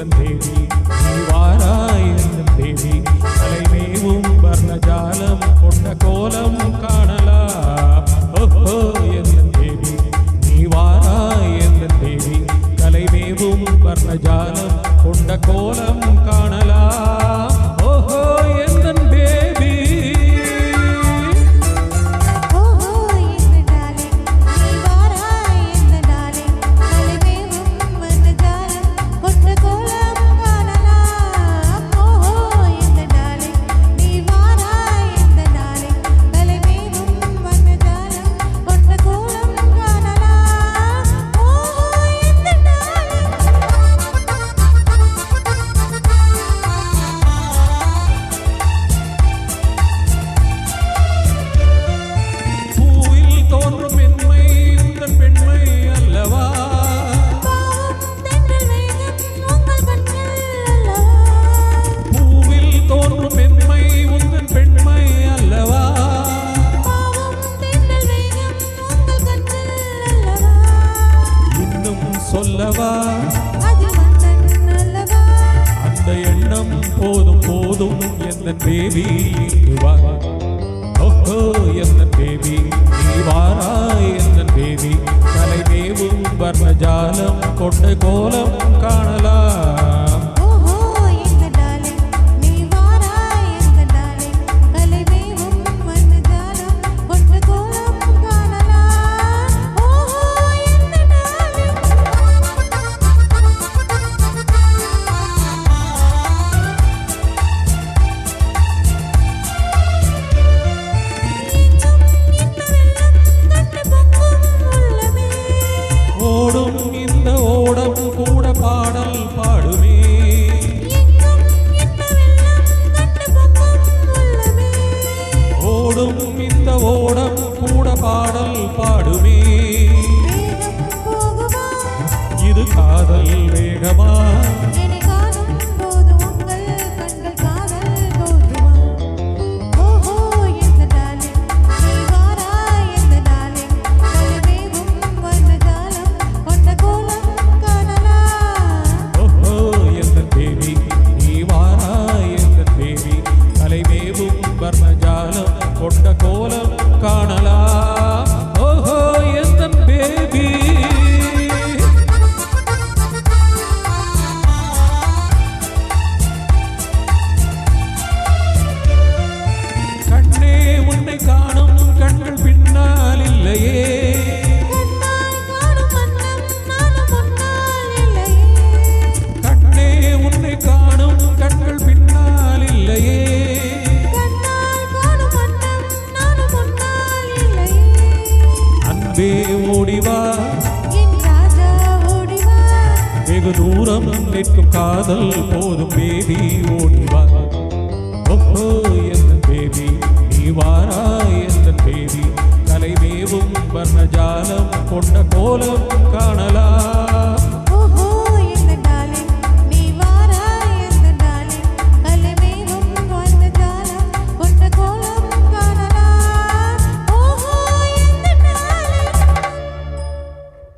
and baby. சொல்லவா? அந்த எண்ணம் போதும் போதும் என்ன தேவி வா ஓஹோ என்ன தேவி நீ வாரா என்ன தேவி? தலைமேவும் வர்ணஜாலம் கொண்ட கோலம் காணலாம் அன்பே ஓடிவா. வெகு தூரம் நிற்கும் காதல் போதும் பேபி ஓடிவா ஓ எந்த பேபி நீ வாரா எந்த பேபி. தலைமேவும் வர்ணஜாலம் கொண்ட கோலம் காணலாம்.